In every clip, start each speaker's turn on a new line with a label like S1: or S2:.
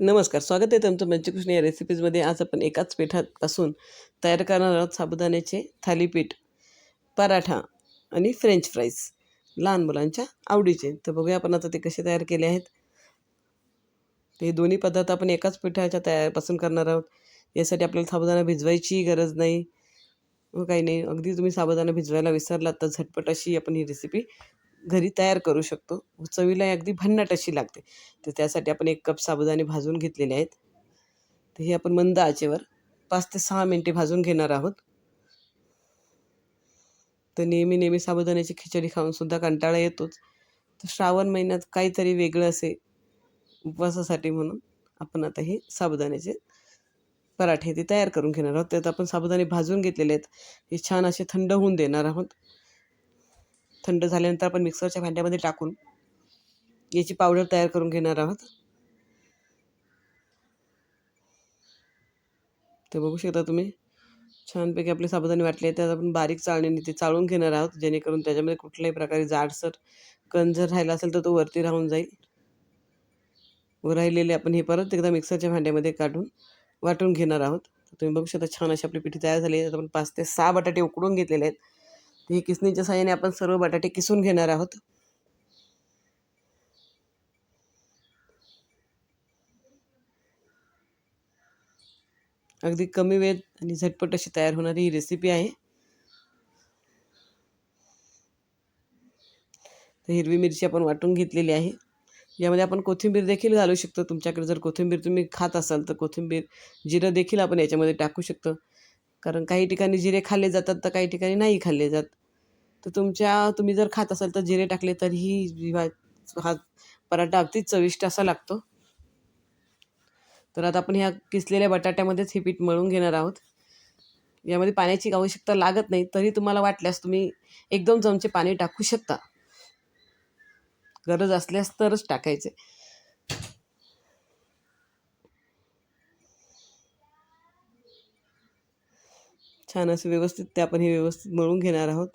S1: नमस्कार स्वागत आहे तुमचं पंचकृष्ण या रेसिपीजमध्ये आज आपण एकाच पिठापासून तयार करणार आहोत साबुदाण्याचे थालीपीठ पराठा आणि फ्रेंच फ्राईज लहान मुलांच्या आवडीचे. तर बघूया आपण आता ते कसे तयार केले आहेत. ते दोन्ही पदार्थ आपण एकाच पिठाच्या तयारपासून करणार आहोत. यासाठी आपल्याला साबुदाणा भिजवायची गरज नाही. हो, काही नाही. अगदी तुम्ही साबुदाणा भिजवायला विसरलात तर झटपट अशी आपण ही रेसिपी घरी तयार करू शकतो. चवीला अगदी भन्नाट अशी लागते. तर त्यासाठी आपण एक कप साबुदाणे भाजून घेतलेले आहेत. तर हे आपण मंद आचेवर पाच ते सहा मिनटे भाजून घेणार आहोत. तर नेहमी नेहमी साबुदाण्याची खिचडी खाऊन सुद्धा कंटाळा येतोच. तर श्रावण महिन्यात काहीतरी वेगळं असे उपवासासाठी म्हणून आपण आता हे साबुदाण्याचे पराठे ते तयार करून घेणार आहोत. त्यात आपण साबुदाणे भाजून घेतलेले आहेत. हे छान असे थंड होऊन देणार आहोत. थंड झाल्यानंतर आपण मिक्सरच्या भांड्यामध्ये टाकून याची पावडर तयार करून घेणार आहोत. ते बघू शकता तुम्ही छानपैकी आपले साबुदाणे वाटले त्यात आपण बारीक चाळणीने ते चाळून घेणार आहोत जेणेकरून त्याच्यामध्ये कुठल्याही प्रकारे जाडसर कण जर राहिला असेल तर तो वरती राहून जाईल. व राहिलेले आपण हे परत एकदा मिक्सरच्या भांड्यामध्ये काढून वाटून घेणार आहोत. तुम्ही बघू शकता छान अशी आपली पिठी तयार झाली आहे. आपण पाच ते सहा बटाटे उकडून घेतलेले आहेत. हे किसणीच्या साह्याने आपण सर्व बटाटे किसून घेणार आहोत? अगदी कमी वेळ आणि झटपट अशी तयार होणारी ही रेसिपी आहे. हिरवी मिरची आपण वाटून घेतलेली आहे. यामध्ये आपण कोथिंबीर देखील घालू शकतो. तुमच्याकडे जर कोथिंबीर तुम्ही खात असाल तर कोथिंबीर जिरं देखील आपण याच्यामध्ये टाकू शकतो. कारण काही ठिकाणी जिरे खाल्ले जातात तर काही ठिकाणी नाही खाल्ले जात. तर तुमच्या तुम्ही जर खात असाल तर जिरे टाकले तरीही हा पराठा अगदीच चविष्ट असा लागतो. तर आता आपण ह्या किसलेल्या बटाट्यामध्येच हे पीठ मळून घेणार आहोत. यामध्ये पाण्याची आवश्यकता लागत नाही तरी तुम्हाला वाटल्यास तुम्ही एक दोन चमचे पाणी टाकू शकता. गरज असल्यास तरच टाकायचे. छान असं व्यवस्थित ते आपण हे व्यवस्थित मळून घेणार आहोत.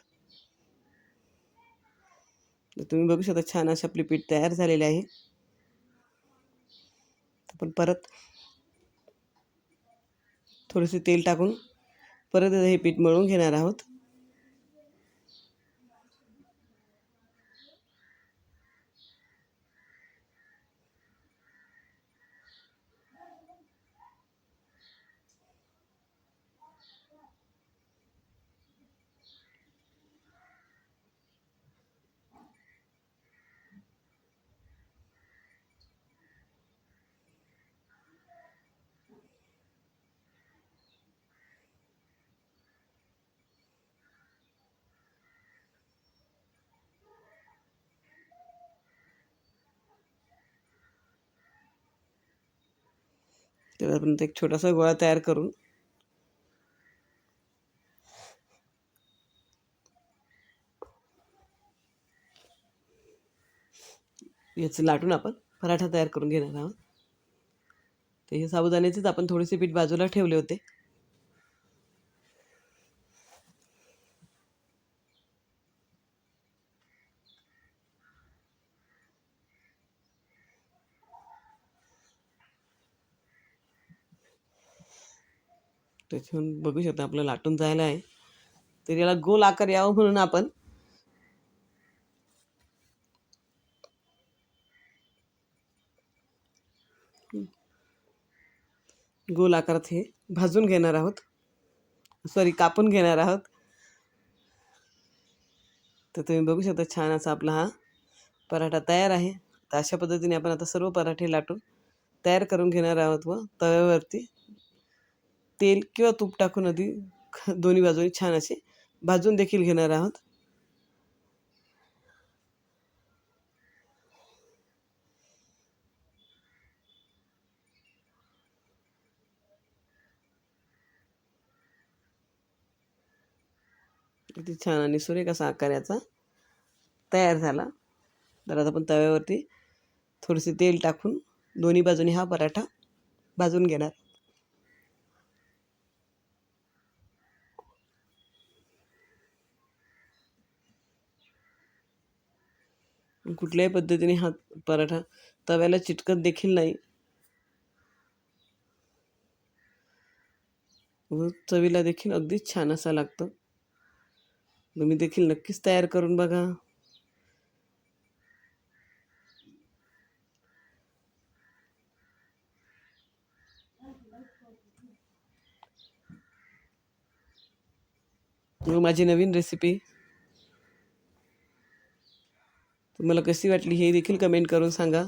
S1: तुम्ही बघू शकता छान असे आपली पीठ तयार झालेले आहे. आपण परत थोडेसे तेल टाकून परत हे पीठ मळून घेणार आहोत. आपण एक छोटासा गोळा तयार करून. याचं लाटून आपण पराठा तयार करून घेणार आहोत. ते हे साबुदाण्याचेच आपण थोडेसे पीठ बाजूला ठेवले होते. त्याच्याहून बघू शकता आपलं लाटून जायला आहे. तर याला गोल आकार यावं म्हणून आपण गोल आकारात हे भाजून घेणार आहोत. सॉरी कापून घेणार आहोत. तर तुम्ही बघू शकता छान असा आपला हा पराठा तयार आहे. तर अशा पद्धतीने आपण आता सर्व पराठे लाटून तयार करून घेणार आहोत व तव्यावरती तेल किंवा तूप टाकून आधी दोन्ही बाजूनी छान असे भाजून देखील घेणार आहोत. किती छान आणि सुरेख असा आकार याचा तयार झाला. तर आता आपण तव्यावरती थोडेसे तेल टाकून दोन्ही बाजूनी हा पराठा भाजून घेणार. कुठल्याही पद्धतीने हा पराठा तव्याला चिटकत देखील नाही. व चवीला देखील अगदीच छान असा लागतो. तुम्ही देखील नक्कीच तयार करून बघा. माझी नवीन रेसिपी तुम्हाला कशी वाटली हे देखील कमेंट करून सांगा.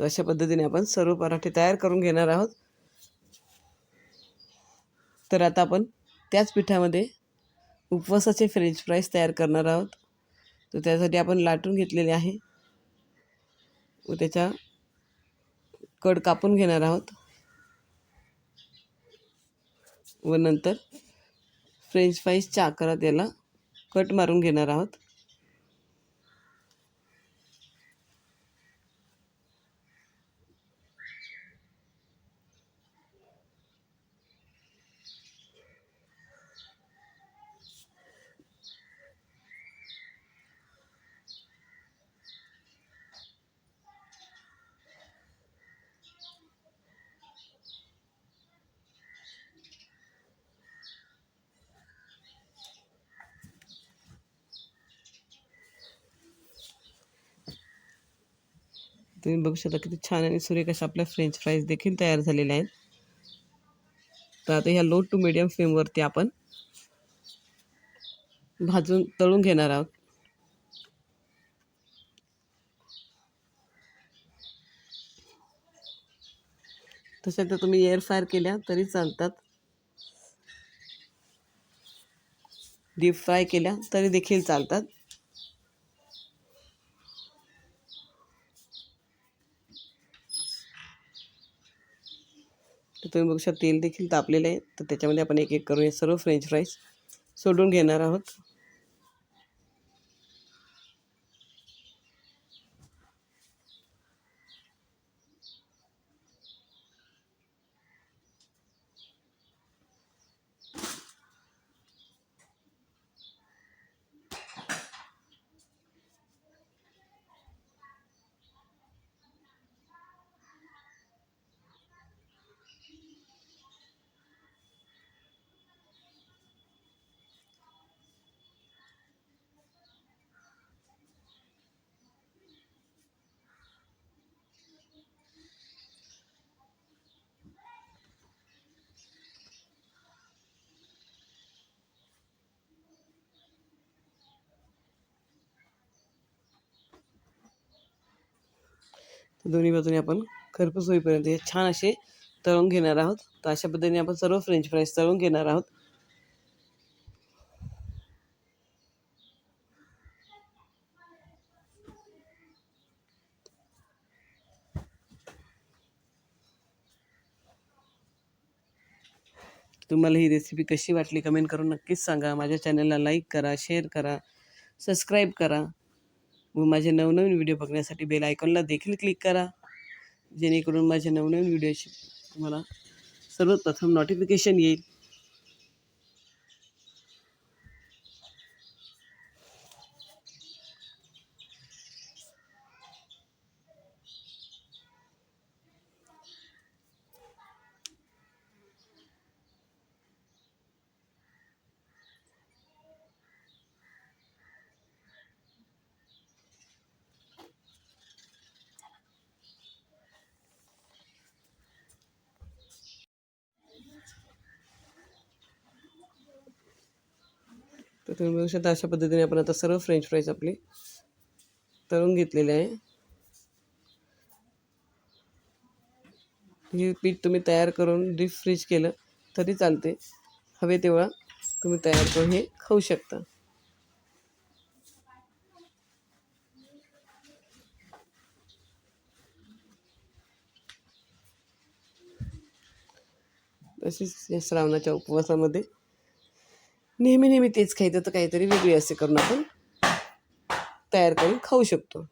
S1: तर अशा पद्धतीने आपण सर्व पराठे तयार करून घेणार आहोत. तर आता आपण त्याच पिठामध्ये उपवासाचे फ्रेंच फ्राईज तयार करणार आहोत. तर त्यासाठी आपण लाटून घेतलेले आहे. व त्याच्या कड कापून घेणार आहोत. व नंतर फ्रेंच फ्राईजच्या आकारात याला कट मारून घेणार आहोत. तुम्ही बघू शकता किती छान आणि सुरेख अशा आपल्या फ्रेंच फ्राईज देखील तयार झालेल्या आहेत. तर आता ह्या लो टू मिडियम फ्लेमवरती आपण भाजून तळून घेणार आहोत. तशा तर तुम्ही एअर फायर केल्या तरी चालतात. डीप फ्राय केल्या तरी देखील चालतात. तुम्ही बघू शकता तेल देखील तापलेलं आहे. तर त्याच्यामध्ये आपण एक एक करून हे सर्व फ्रेंच फ्राईज सोडून घेणार आहोत. तर दोन्ही बाजूने आपण खरपूस होईपर्यंत हे छान असे तळून घेणार आहोत. तर अशा पद्धतीने आपण सर्व फ्रेंच फ्राईज तळून घेणार आहोत. तुम्हाला ही रेसिपी कशी वाटली कमेंट करून नक्कीच सांगा. माझ्या चॅनलला लाईक करा शेअर करा सबस्क्राईब करा. व माझे नवनवीन व्हिडिओ बघण्यासाठी बेल आयकॉनला देखील क्लिक करा. जेणेकरून माझे नवनवीन व्हिडिओची तुम्हाला सर्वप्रथम नोटिफिकेशन येईल. तुम्ही बघू शकता अशा पद्धतीने आपण आता सर्व फ्रेंच फ्राईज आपली तळून घेतलेली आहे. हे पीठ तुम्ही तयार करून डीप फ्रीज केलं तरी चालते. हवे तेव्हा तुम्ही तयार करून हे खाऊ शकता. तसेच या श्रावणाच्या उपवासामध्ये नेहमी नेहमी तेच खायचं तर काहीतरी वेगळी असे करून आपण तयार करून खाऊ शकतो.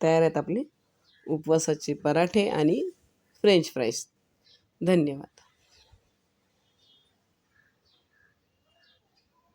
S1: तयार आहेत आपले उपवासाचे पराठे आणि फ्रेंच फ्राईज धन्यवाद.